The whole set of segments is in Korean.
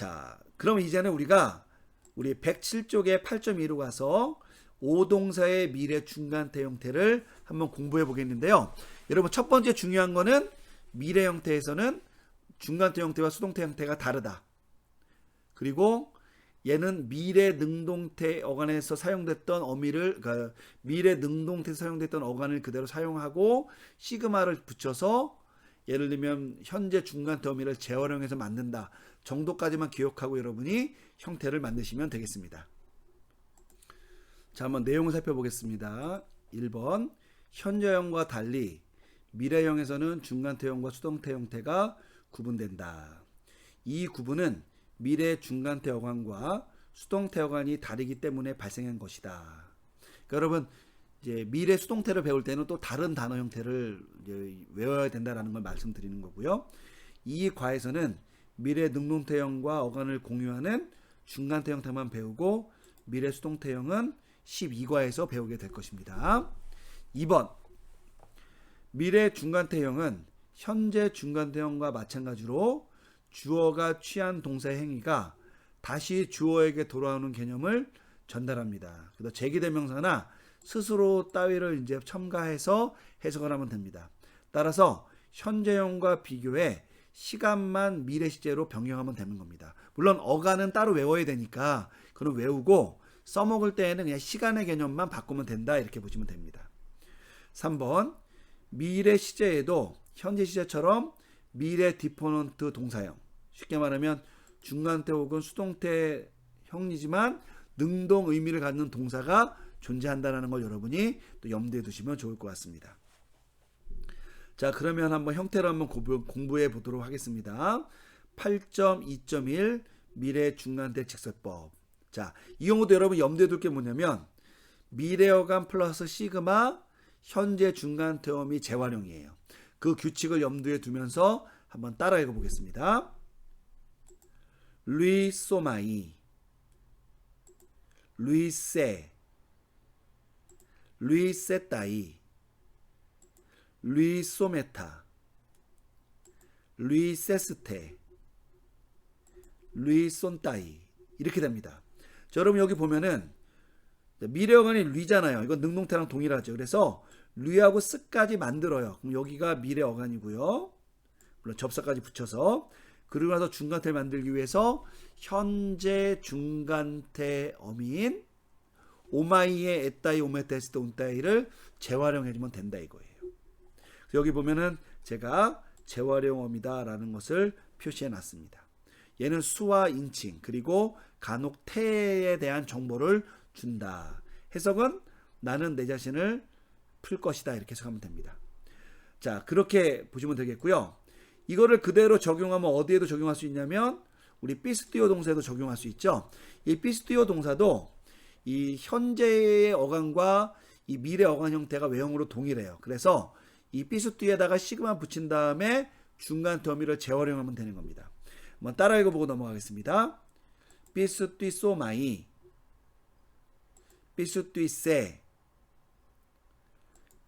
자, 그럼 이제는 우리가 우리 107쪽에 8.2로 가서 오동사의 미래 중간태 형태를 한번 공부해 보겠는데요. 여러분 첫 번째 중요한 거는 미래 형태에서는 중간태 형태와 수동태 형태가 다르다. 그리고 얘는 미래 능동태 어간에서 사용됐던 어미를 그러니까 미래 능동태 사용됐던 어간을 그대로 사용하고 시그마를 붙여서 예를 들면 현재 중간태 어미를 재활용해서 만든다 정도까지만 기억하고 여러분이 형태를 만드시면 되겠습니다. 자, 한번 내용을 살펴보겠습니다. 1번 현재형과 달리 미래형에서는 중간태형과 수동태 형태가 구분된다. 이 구분은 미래 중간태 어간과 수동태 어간이 다르기 때문에 발생한 것이다. 그러니까 여러분 이제 미래 수동태를 배울 때는 또 다른 단어 형태를 외워야 된다라는 걸 말씀드리는 거고요. 이 과에서는 미래 능동태형과 어간을 공유하는 중간태 형태만 배우고 미래 수동태형은 12과에서 배우게 될 것입니다. 2번 미래 중간태형은 현재 중간태형과 마찬가지로 주어가 취한 동사의 행위가 다시 주어에게 돌아오는 개념을 전달합니다. 그래서 제기대명사나 스스로 따위를 이제 첨가해서 해석을 하면 됩니다. 따라서 현재형과 비교해 시간만 미래 시제로 변경하면 되는 겁니다. 물론 어간은 따로 외워야 되니까 그건 외우고 써먹을 때에는 그냥 시간의 개념만 바꾸면 된다 이렇게 보시면 됩니다. 3번 미래 시제에도 현재 시제처럼 미래 디포넌트 동사형 쉽게 말하면 중간태 혹은 수동태 형이지만 능동 의미를 갖는 동사가 존재한다는 걸 여러분이 또 염두에 두시면 좋을 것 같습니다. 자 그러면 한번 형태를 한번 공부 해 보도록 하겠습니다. 8.2.1 미래 중간태 직설법. 자, 이 경우도 여러분 염두에 둘 게 뭐냐면 미래어간 플러스 시그마 현재 중간 태음이 재활용이에요. 그 규칙을 염두에 두면서 한번 따라 읽어 보겠습니다. 루이소마이 루이세 루이세따이 루이소메타 루이세스테 루이손따이 이렇게 됩니다. 자, 여러분 여기 보면은 미래어간이 류잖아요. 이건 능동태랑 동일하죠. 그래서 류하고 쓰까지 만들어요. 그럼 여기가 미래어간이고요. 물론 접사까지 붙여서 그리고 나서 중간태 만들기 위해서 현재 중간태 어미인 오마이의 에따이 오메테스트 온따이를 재활용해주면 된다 이거예요. 여기 보면은 제가 재활용 어미다라는 것을 표시해 놨습니다. 얘는 수와 인칭 그리고 간혹 태에 대한 정보를 준다. 해석은 나는 내 자신을 풀 것이다 이렇게 해석하면 됩니다. 자 그렇게 보시면 되겠고요. 이거를 그대로 적용하면 어디에도 적용할 수 있냐면 우리 피스티오 동사에도 적용할 수 있죠. 이 피스티오 동사도 이 현재의 어간과 이 미래 어간 형태가 외형으로 동일해요. 그래서 이 피스티에다가 시그마 붙인 다음에 중간 더미를 재활용하면 되는 겁니다. 한번 따라 읽어보고 넘어가겠습니다. 피스티소마이 피스티세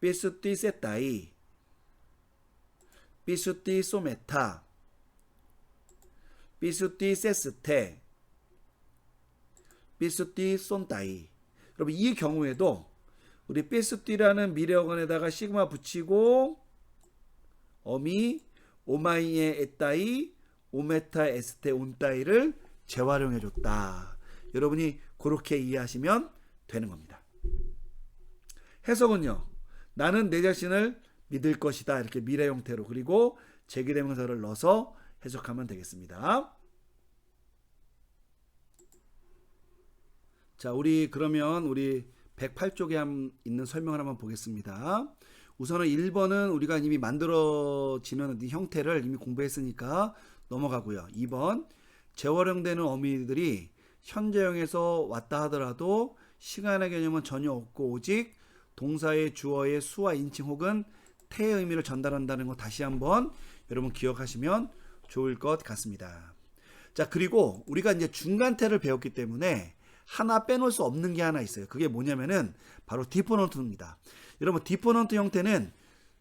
피스티세타이 피스티소메타 피스티세스테 피스티손따이 여러분 이 경우에도 우리 피스티라는 미래어간에다가 시그마 붙이고 어미 오마이에 에따이 오메타 에스테 온따이를 재활용해 줬다. 여러분이 그렇게 이해하시면 되는 겁니다. 해석은요. 나는 내 자신을 믿을 것이다. 이렇게 미래 형태로 그리고 제기대명사를 넣어서 해석하면 되겠습니다. 자, 우리 그러면 우리 108쪽에 있는 설명을 한번 보겠습니다. 우선은 1번은 우리가 이미 만들어지는 형태를 이미 공부했으니까 넘어가고요. 2번 재활용되는 어미들이 현재형에서 왔다 하더라도 시간의 개념은 전혀 없고 오직 동사의 주어의 수와 인칭 혹은 태의 의미를 전달한다는 거 다시 한번 여러분 기억하시면 좋을 것 같습니다. 자, 그리고 우리가 이제 중간태를 배웠기 때문에 하나 빼놓을 수 없는 게 하나 있어요. 그게 뭐냐면은 바로 디포넌트입니다. 여러분 디포넌트 형태는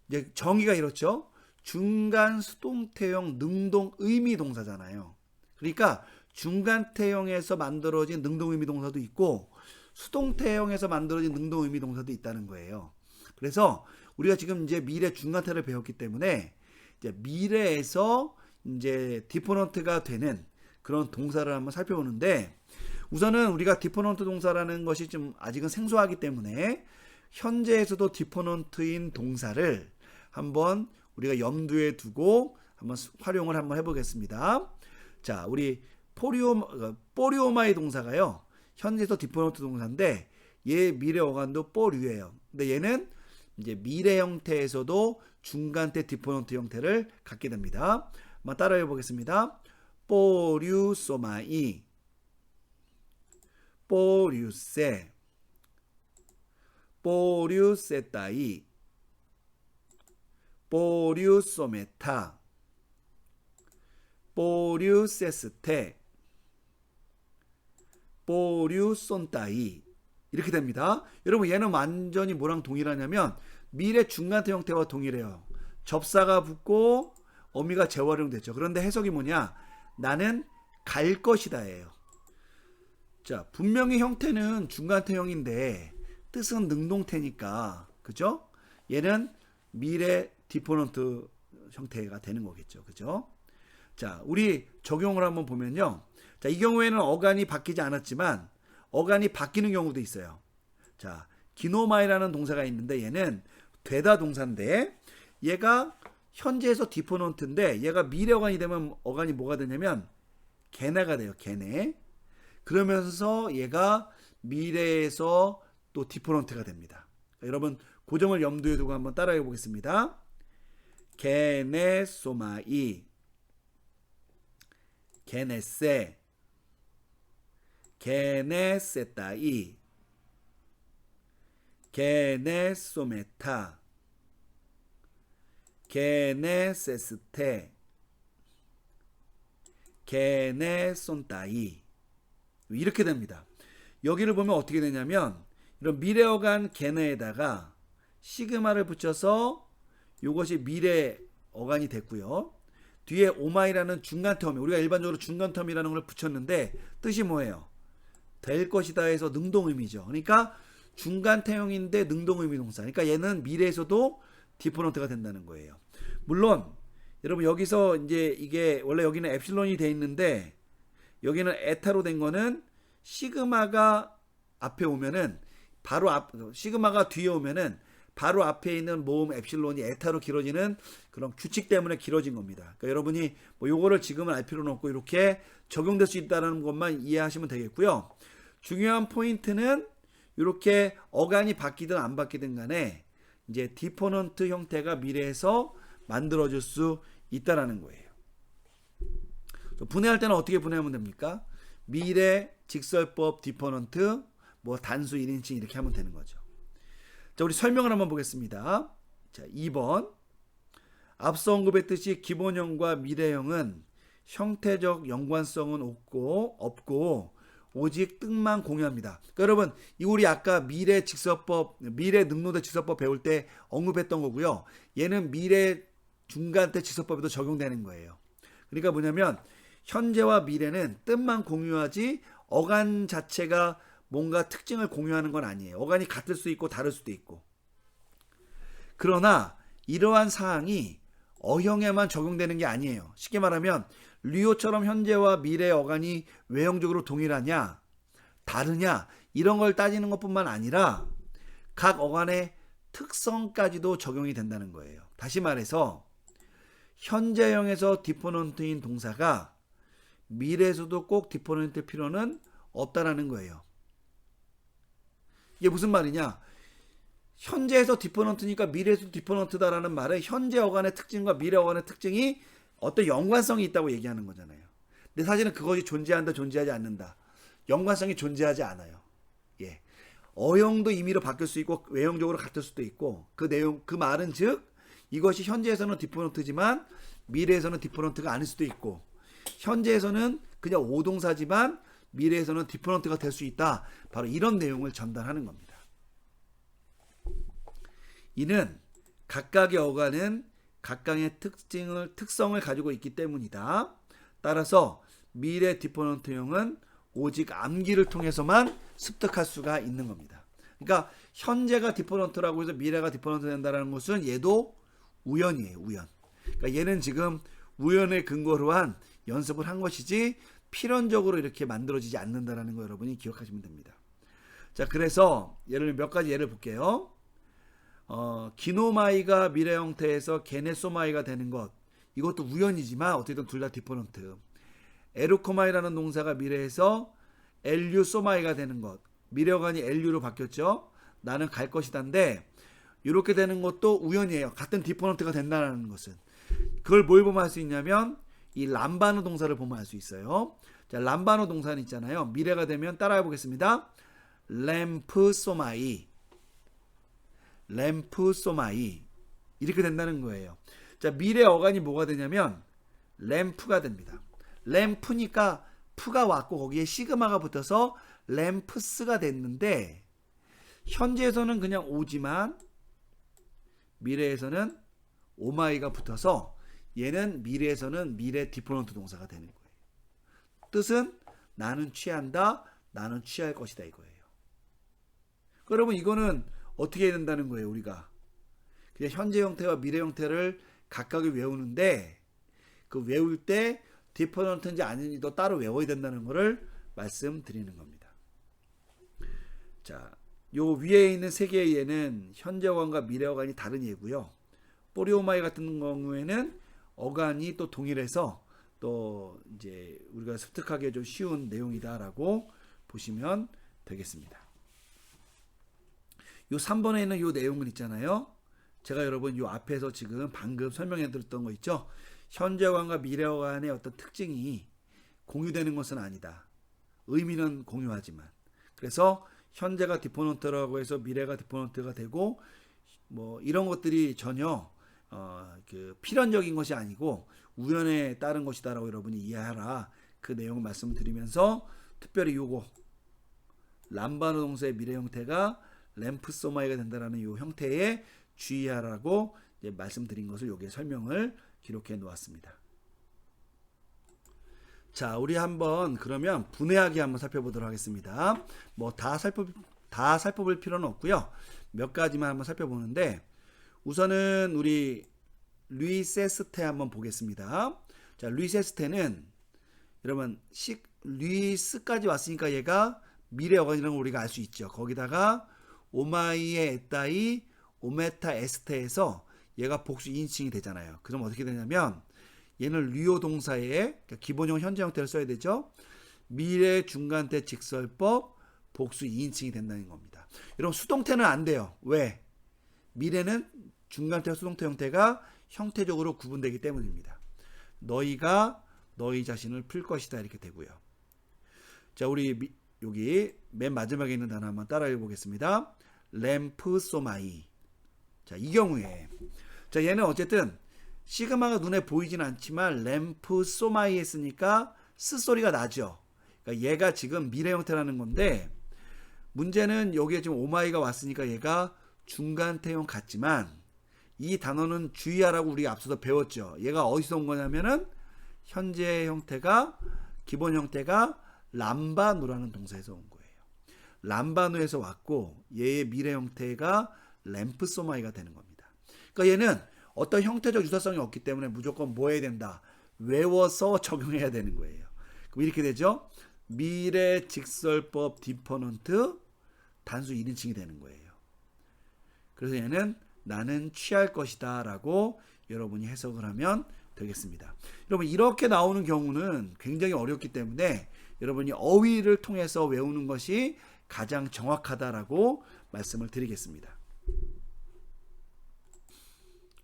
이제 정의가 이렇죠. 중간 수동태형 능동 의미 동사잖아요. 그러니까 중간태형에서 만들어진 능동 의미 동사도 있고 수동태형에서 만들어진 능동 의미 동사도 있다는 거예요. 그래서 우리가 지금 이제 미래 중간태를 배웠기 때문에 이제 미래에서 이제 디포넌트가 되는 그런 동사를 한번 살펴보는데 우선은 우리가 디포넌트 동사라는 것이 좀 아직은 생소하기 때문에 현재에서도 디포넌트인 동사를 한번 우리가 염두에 두고 한번 활용을 한번 해보겠습니다. 자, 우리 포리오 포리오마의 동사가요. 현재에서 디포넌트 동사인데 얘 미래 어간도 뽀류예요. 근데 얘는 이제 미래 형태에서도 중간태 디포넌트 형태를 갖게 됩니다. 한번 따라해 보겠습니다. 뽀류소마이 뽀류세 뽀류세 따이 뽀류소메타 뽀류세스테 뽀류손따이 이렇게 됩니다. 여러분 얘는 완전히 뭐랑 동일하냐면 미래 중간태 형태와 동일해요. 접사가 붙고 어미가 재활용됐죠. 그런데 해석이 뭐냐? 나는 갈 것이다예요. 자, 분명히 형태는 중간태형인데 뜻은 능동태니까 그죠? 얘는 미래 디포넌트 형태가 되는 거겠죠. 그죠? 자, 우리 적용을 한번 보면요. 자, 이 경우에는 어간이 바뀌지 않았지만 어간이 바뀌는 경우도 있어요. 자, 기노마이라는 동사가 있는데 얘는 되다 동사인데 얘가 현재에서 디포넌트인데 얘가 미래 어간이 되면 어간이 뭐가 되냐면 개네가 돼요. 개네. 그러면서 얘가 미래에서 또 디포넌트가 됩니다. 여러분 고정을 염두에 두고 한번 따라해 보겠습니다. 게네소마이. 게네세. 게네세따이. 게네소메타. 게네세스테. 게네손따이 이렇게 됩니다. 여기를 보면 어떻게 되냐면 이런 미래어간 게네에다가 시그마를 붙여서 이것이 미래 어간이 됐고요. 뒤에 오마이라는 중간 텀이 우리가 일반적으로 중간 텀이라는 걸 붙였는데 뜻이 뭐예요? 될 것이다 해서 능동 의미죠. 그러니까 중간 태형인데 능동 의미 동사. 그러니까 얘는 미래에서도 디포넌트가 된다는 거예요. 물론 여러분 여기서 이제 이게 원래 여기는 엡실론이 돼 있는데 여기는 에타로 된 거는 시그마가 앞에 오면은 바로 앞 시그마가 뒤에 오면은 바로 앞에 있는 모음 엡실론이 에타로 길어지는 그런 규칙 때문에 길어진 겁니다. 그러니까 여러분이 뭐 요거를 지금은 알 필요는 없고 이렇게 적용될 수 있다는 것만 이해하시면 되겠고요. 중요한 포인트는 이렇게 어간이 바뀌든 안 바뀌든 간에 이제 디포넌트 형태가 미래에서 만들어질 수 있다라는 거예요. 분해할 때는 어떻게 분해하면 됩니까? 미래, 직설법, 디포넌트, 뭐 단수 1인칭 이렇게 하면 되는 거죠. 자, 우리 설명을 한번 보겠습니다. 자, 2번. 앞서 언급했듯이 기본형과 미래형은 형태적 연관성은 없고 없고 오직 뜻만 공유합니다. 그러니까 여러분, 이 우리 아까 미래 직설법, 미래 능노대 직설법 배울 때 언급했던 거고요. 얘는 미래 중간 때 직설법에도 적용되는 거예요. 그러니까 뭐냐면 현재와 미래는 뜻만 공유하지 어간 자체가 뭔가 특징을 공유하는 건 아니에요. 어간이 같을 수 있고 다를 수도 있고. 그러나 이러한 사항이 어형에만 적용되는 게 아니에요. 쉽게 말하면 류오처럼 현재와 미래 어간이 외형적으로 동일하냐, 다르냐 이런 걸 따지는 것뿐만 아니라 각 어간의 특성까지도 적용이 된다는 거예요. 다시 말해서 현재형에서 디포넌트인 동사가 미래에서도 꼭 디포넌트 필요는 없다라는 거예요. 이게 무슨 말이냐? 현재에서 디포넌트니까 미래에서 디포넌트다라는 말은 현재 어간의 특징과 미래 어간의 특징이 어떤 연관성이 있다고 얘기하는 거잖아요. 근데 사실은 그것이 존재한다, 존재하지 않는다. 연관성이 존재하지 않아요. 예. 어형도 임의로 바뀔 수 있고 외형적으로 같을 수도 있고 그 내용 그 말은 즉 이것이 현재에서는 디포넌트지만 미래에서는 디포넌트가 아닐 수도 있고 현재에서는 그냥 오동사지만 미래에서는 디포넌트가 될 수 있다. 바로 이런 내용을 전달하는 겁니다. 이는 각각의 어간은 각각의 특징을 특성을 가지고 있기 때문이다. 따라서 미래 디포넌트형은 오직 암기를 통해서만 습득할 수가 있는 겁니다. 그러니까 현재가 디포넌트라고 해서 미래가 디포넌트 된다는 것은 얘도 우연이에요. 우연. 그러니까 얘는 지금 우연의 근거로 한 연습을 한 것이지 필연적으로 이렇게 만들어지지 않는다라는 거 여러분이 기억하시면 됩니다. 자, 그래서 예를 몇 가지 예를 볼게요. 어, 기노마이가 미래 형태에서 게네소마이가 되는 것. 이것도 우연이지만 어쨌든 둘 다 디포넌트. 에루코마이라는 동사가 미래에서 엘류소마이가 되는 것. 미래어간이 엘류로 바뀌었죠. 나는 갈 것이다인데 이렇게 되는 것도 우연이에요. 같은 디포넌트가 된다는 것은. 그걸 뭘 보면 알수 있냐면 이 람바노 동사를 보면 알 수 있어요. 자, 람바노 동사는 있잖아요. 미래가 되면 따라해 보겠습니다. 램프 소마이. 램프 소마이. 이렇게 된다는 거예요. 자, 미래 어간이 뭐가 되냐면 램프가 됩니다. 램프니까 푸가 왔고 거기에 시그마가 붙어서 램프스가 됐는데 현재에서는 그냥 오지만 미래에서는 오마이가 붙어서 얘는 미래에서는 미래 디포넌트 동사가 되는 거예요. 뜻은 나는 취한다, 나는 취할 것이다 이거예요. 여러분 이거는 어떻게 해야 된다는 거예요, 우리가. 그냥 현재 형태와 미래 형태를 각각을 외우는데 그 외울 때 디퍼런트인지 아닌지도 따로 외워야 된다는 것을 말씀드리는 겁니다. 자, 요 위에 있는 세 개의 예는 현재어간과 미래어간이 다른 예고요. 포리오마이 같은 경우에는 어간이 또 동일해서 또 이제 우리가 습득하기 좀 쉬운 내용이다라고 보시면 되겠습니다. 요 3번에 있는 요 내용은 있잖아요. 제가 여러분 요 앞에서 지금 방금 설명해 드렸던 거 있죠. 현재관과 미래관의 어떤 특징이 공유되는 것은 아니다. 의미는 공유하지만. 그래서 현재가 디포넌트라고 해서 미래가 디포넌트가 되고 뭐 이런 것들이 전혀 어, 그 필연적인 것이 아니고 우연에 따른 것이다라고 여러분이 이해하라 그 내용을 말씀드리면서 특별히 요거 람바노 동사의 미래 형태가 램프소마이가 된다라는 요 형태에 주의하라고 말씀드린 것을 여기에 설명을 기록해 놓았습니다. 자, 우리 한번 그러면 분해하기 한번 살펴보도록 하겠습니다. 뭐 다 살펴 다 살펴볼 필요는 없고요. 몇 가지만 한번 살펴보는데 우선은 우리 루이 세스테 한번 보겠습니다. 자, 루이 세스테는 여러분 식 루이스까지 왔으니까 얘가 미래 어간이라는 걸 우리가 알 수 있죠. 거기다가 오마이의 에따이 오메타 에스테에서 얘가 복수 2인칭이 되잖아요. 그럼 어떻게 되냐면 얘는 리오 동사의 그러니까 기본형 현재 형태를 써야 되죠. 미래 중간태 직설법 복수 2인칭이 된다는 겁니다. 여러분 수동태는 안 돼요. 왜? 미래는 중간태 수동태 형태가 형태적으로 구분되기 때문입니다. 너희가 너희 자신을 풀 것이다 이렇게 되고요. 자, 우리 미, 여기 맨 마지막에 있는 단어 한번 따라해 보겠습니다. 램프소마이. 자, 이 경우에 자, 얘는 어쨌든 시그마가 눈에 보이진 않지만 램프 소마이 했으니까 스 소리가 나죠. 그러니까 얘가 지금 미래 형태라는 건데 문제는 여기에 지금 오마이가 왔으니까 얘가 중간태형 같지만 이 단어는 주의하라고 우리가 앞서서 배웠죠. 얘가 어디서 온 거냐면은 현재 형태가 기본 형태가 람바누라는 동사에서 온 거예요. 람바누에서 왔고 얘의 미래 형태가 램프소마이가 되는 겁니다. 그러니까 얘는 어떤 형태적 유사성이 없기 때문에 무조건 뭐 해야 된다? 외워서 적용해야 되는 거예요. 그럼 이렇게 되죠. 미래 직설법 디퍼넌트 단수 1인칭이 되는 거예요. 그래서 얘는 나는 취할 것이다 라고 여러분이 해석을 하면 되겠습니다. 여러분 이렇게 나오는 경우는 굉장히 어렵기 때문에 여러분이 어휘를 통해서 외우는 것이 가장 정확하다라고 말씀을 드리겠습니다.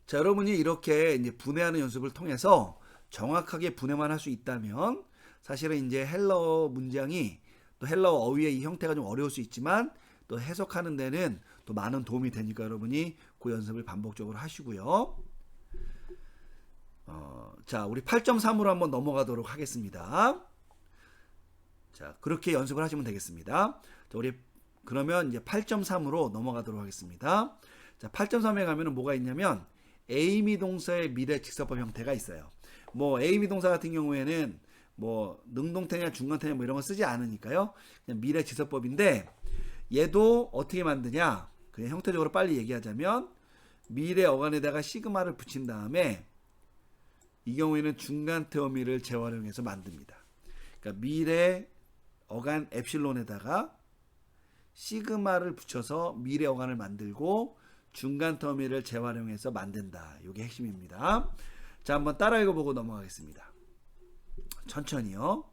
자, 여러분이 이렇게 이제 분해하는 연습을 통해서 정확하게 분해만 할 수 있다면 사실은 이제 헬러 문장이 또 헬러 어휘의 이 형태가 좀 어려울 수 있지만 또 해석하는 데는 또 많은 도움이 되니까 여러분이 그 연습을 반복적으로 하시고요. 어, 자, 우리 8.3으로 한번 넘어가도록 하겠습니다. 자, 그렇게 연습을 하시면 되겠습니다. 자, 우리 그러면 이제 8.3으로 넘어가도록 하겠습니다. 자, 8.3에 가면은 뭐가 있냐면 에이미 동사의 미래 직설법 형태가 있어요. 뭐 에이미 동사 같은 경우에는 뭐 능동태냐 중간태냐 뭐 이런 거 쓰지 않으니까요. 그냥 미래 지서법인데 얘도 어떻게 만드냐? 그냥 형태적으로 빨리 얘기하자면 미래 어간에다가 시그마를 붙인 다음에 이 경우에는 중간태 어미를 재활용해서 만듭니다. 그러니까 미래 어간 엡실론에다가 시그마를 붙여서 미래 어간을 만들고 중간 터미를 재활용해서 만든다. 이게 핵심입니다. 자, 한번 따라 읽어보고 넘어가겠습니다. 천천히요.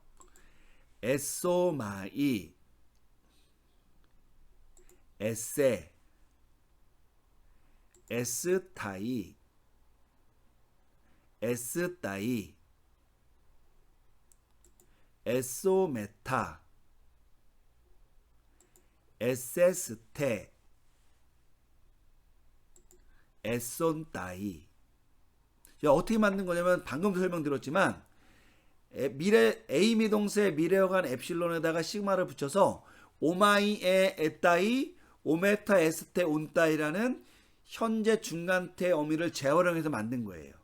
에소마이 에세 에스타이. 에스따이. 에소메타. 에세스테. 에손따이. 자, 어떻게 만든 거냐면 방금 설명드렸지만 에, 미래 A 미동세 미래어간 엡실론에다가 시그마를 붙여서 오마이에 에따이 오메타 에스테 온따이라는 현재 중간태 어미를 재활용해서 만든 거예요.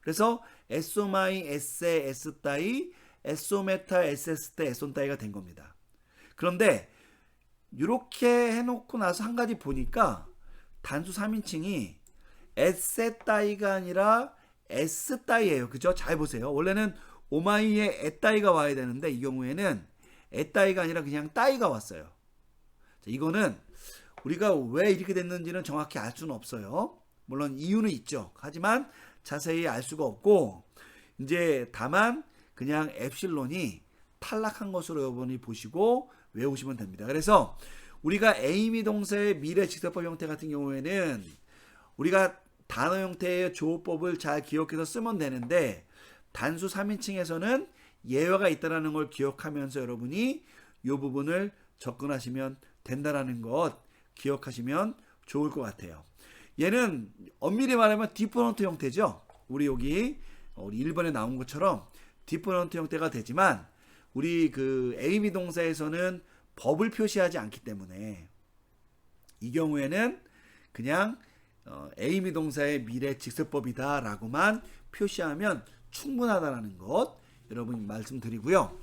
그래서 에소마이 에세 에스따이 에소메타 에세스테 에손따이가 된 겁니다. 그런데 이렇게 해놓고 나서 한 가지 보니까 단수 3인칭이 에세따이가 아니라 에스따이예요. 그죠? 잘 보세요. 원래는 오마이에 에따이가 와야 되는데 이 경우에는 에따이가 아니라 그냥 따이가 왔어요. 자, 이거는 우리가 왜 이렇게 됐는지는 정확히 알 수는 없어요. 물론 이유는 있죠. 하지만 자세히 알 수가 없고 이제 다만 그냥 엡실론이 탈락한 것으로 여러분이 보시고 외우시면 됩니다. 그래서 우리가 에이미 동사의 미래 직설법 형태 같은 경우에는 우리가 단어 형태의 조어법을 잘 기억해서 쓰면 되는데 단수 3인칭에서는 예외가 있다라는 걸 기억하면서 여러분이 이 부분을 접근하시면 된다라는 것 기억하시면 좋을 것 같아요. 얘는 엄밀히 말하면 디퍼런트 형태죠. 우리 여기 어, 우리 1번에 나온 것처럼 디퍼런트 형태가 되지만 우리 그 에이미 동사에서는 법을 표시하지 않기 때문에 이 경우에는 그냥 어, 에이미 동사의 미래 직설법이다라고만 표시하면 충분하다라는 것 여러분 말씀드리고요.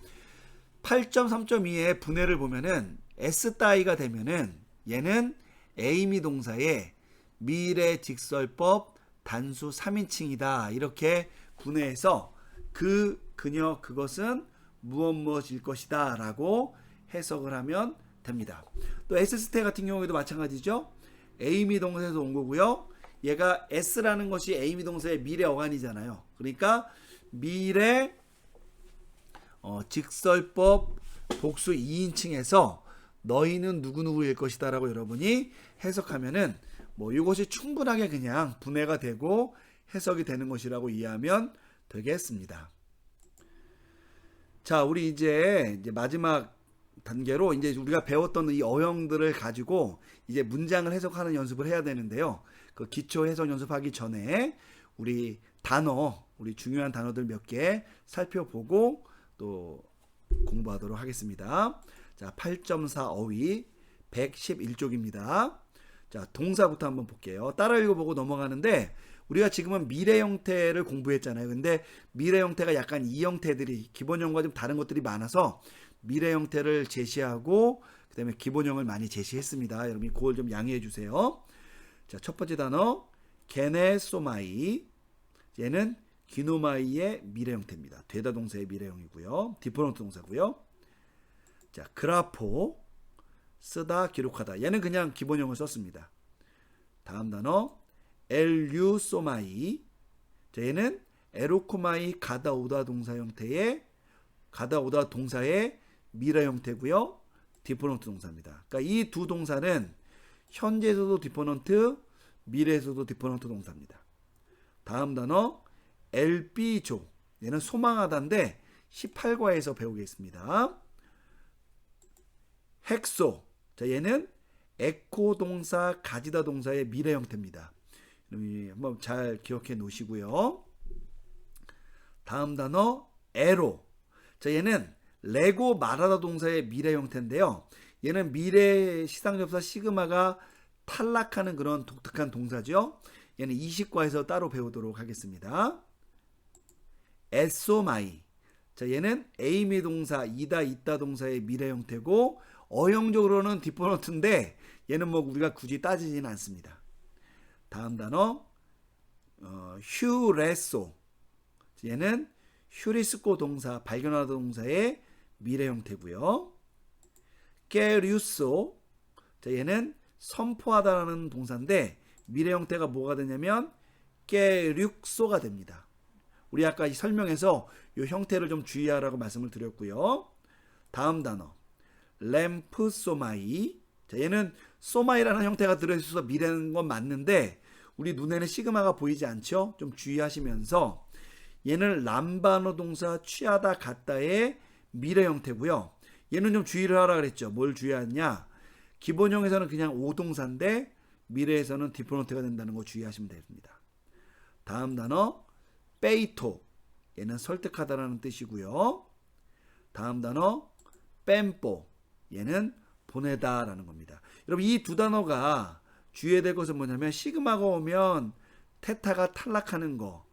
8.3.2의 분해를 보면은 S 따위가 되면은 얘는 에이미 동사의 미래 직설법 단수 3인칭이다 이렇게 분해해서 그 그녀 그것은 무엇 무엇일 것이다 라고 해석을 하면 됩니다. 또 S스테 같은 경우에도 마찬가지죠. 에이미 동사에서 온 거고요. 얘가 S라는 것이 에이미 동사의 미래 어간이잖아요. 그러니까 미래 어, 직설법 복수 2인칭에서 너희는 누구누구일 것이다 라고 여러분이 해석하면은 뭐 이것이 충분하게 그냥 분해가 되고 해석이 되는 것이라고 이해하면 되겠습니다. 자, 우리 이제, 이제 마지막 단계로 이제 우리가 배웠던 이 어형들을 가지고 이제 문장을 해석하는 연습을 해야 되는데요. 그 기초 해석 연습하기 전에 우리 단어, 우리 중요한 단어들 몇 개 살펴보고 또 공부하도록 하겠습니다. 자, 8.4 어휘 111쪽입니다. 자, 동사부터 한번 볼게요. 따라 읽어보고 넘어가는데 우리가 지금은 미래 형태를 공부했잖아요. 근데 미래 형태가 약간 이 형태들이 기본형과 좀 다른 것들이 많아서 미래 형태를 제시하고 그다음에 기본형을 많이 제시했습니다. 여러분 그걸 좀 양해해 주세요. 자, 첫 번째 단어 게네소마이. 얘는 기노마이의 미래 형태입니다. 되다 동사의 미래형이고요. 디퍼런트 동사고요. 자, 그라포 쓰다 기록하다. 얘는 그냥 기본형을 썼습니다. 다음 단어 엘유소마이. 자, 얘는 에로코마이 가다 오다 동사 형태의 가다 오다 동사의 미래 형태고요. 디퍼런트 동사입니다. 그러니까 이 두 동사는 현재에서도 디퍼런트, 미래에서도 디퍼런트 동사입니다. 다음 단어 엘비조. 얘는 소망하다인데 18과에서 배우겠습니다. 헥소. 자, 얘는 에코 동사, 가지다 동사의 미래 형태입니다. 한번 잘 기억해 놓으시고요. 다음 단어 에로. 자, 얘는 레고 말하다 동사의 미래 형태인데요. 얘는 미래 시상접사 시그마가 탈락하는 그런 독특한 동사죠. 얘는 20과에서 따로 배우도록 하겠습니다. 에소마이. 자, 얘는 에이미 동사, 이다, 있다 동사의 미래 형태고 어형적으로는 디포넌트인데 얘는 뭐 우리가 굳이 따지지는 않습니다. 다음 단어 어, 휴레소. 얘는 휴리스코 동사, 발견하다 동사의 미래 형태고요. 게류소. 자, 얘는 선포하다라는 동사인데 미래 형태가 뭐가 되냐면 게륙소가 됩니다. 우리 아까 이 설명에서 이 형태를 좀 주의하라고 말씀을 드렸고요. 다음 단어 램프 소마이. 자, 얘는 소마이라는 형태가 들어있어서 미래는 건 맞는데 우리 눈에는 시그마가 보이지 않죠? 좀 주의하시면서 얘는 람바노 동사 취하다 갔다의 미래 형태고요. 얘는 좀 주의를 하라 그랬죠. 뭘 주의하냐? 기본형에서는 그냥 오동사인데 미래에서는 디포넌트가 된다는 거 주의하시면 됩니다. 다음 단어 페이토 얘는 설득하다라는 뜻이고요. 다음 단어 뺨뽀 얘는 보내다라는 겁니다. 여러분 이 두 단어가 주의해야 될 것은 뭐냐면 시그마가 오면 테타가 탈락하는 거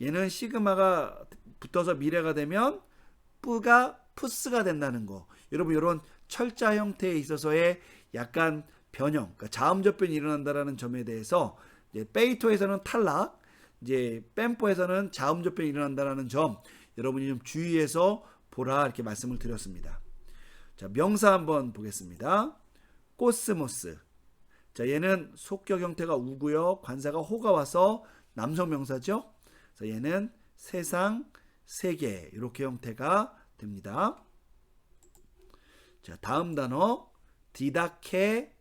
얘는 시그마가 붙어서 미래가 되면 뿌가 푸스가 된다는 거. 여러분 이런 철자 형태에 있어서의 약간 변형, 그러니까 자음 접변이 일어난다라는 점에 대해서 이제 페이토에서는 탈락, 이제 뺨뽀에서는 자음 접변이 일어난다라는 점 여러분이 좀 주의해서 보라 이렇게 말씀을 드렸습니다. 자 명사 한번 보겠습니다. 코스모스. 자 얘는 속격 형태가 우고요. 관사가 호가 와서 남성 명사죠. 그래서 얘는 세상, 세계 이렇게 형태가 됩니다. 자, 다음 단어 디다케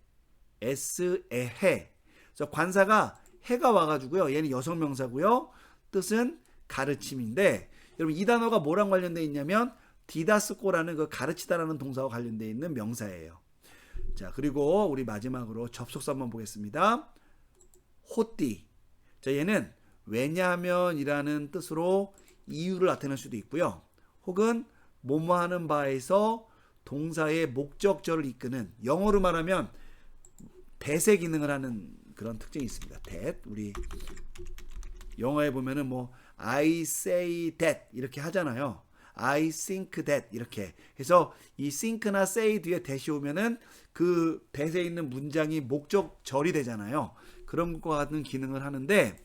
에스에해. 그래서 관사가 해가 와 가지고요. 얘는 여성 명사고요. 뜻은 가르침인데 여러분 이 단어가 뭐랑 관련돼 있냐면 디다스코라는 그 가르치다라는 동사와 관련돼 있는 명사예요. 자 그리고 우리 마지막으로 접속사 한번 보겠습니다. 호띠. 자 얘는 왜냐하면이라는 뜻으로 이유를 나타낼 수도 있고요. 혹은 뭐뭐 하는 바에서 동사의 목적절을 이끄는 영어로 말하면 대세 기능을 하는 그런 특징이 있습니다. that 우리 영어에 보면은 뭐 I say that 이렇게 하잖아요. I think that 이렇게 해서 이 think나 say 뒤에 대시 오면은 그 대세에 있는 문장이 목적절이 되잖아요. 그런 것과 같은 기능을 하는데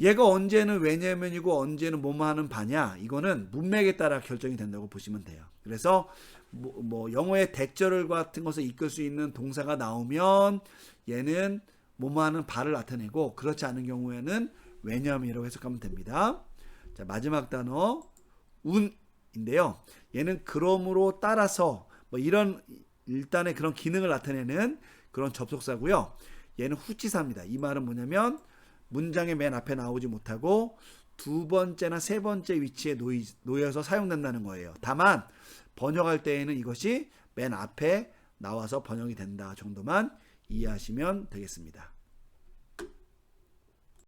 얘가 언제는 왜냐면이고 언제는 뭐뭐 하는 바냐 이거는 문맥에 따라 결정이 된다고 보시면 돼요. 그래서 뭐, 뭐 영어의 대절을 같은 것을 이끌 수 있는 동사가 나오면 얘는 뭐뭐 하는 바를 나타내고 그렇지 않은 경우에는 왜냐면이라고 해석하면 됩니다. 자 마지막 단어 운 인데요. 얘는 그러므로 따라서 뭐 이런 일단의 그런 기능을 나타내는 그런 접속사고요. 얘는 후치사입니다. 이 말은 뭐냐면 문장의 맨 앞에 나오지 못하고 두 번째나 세 번째 위치에 놓이, 놓여서 사용된다는 거예요. 다만 번역할 때에는 이것이 맨 앞에 나와서 번역이 된다 정도만 이해하시면 되겠습니다.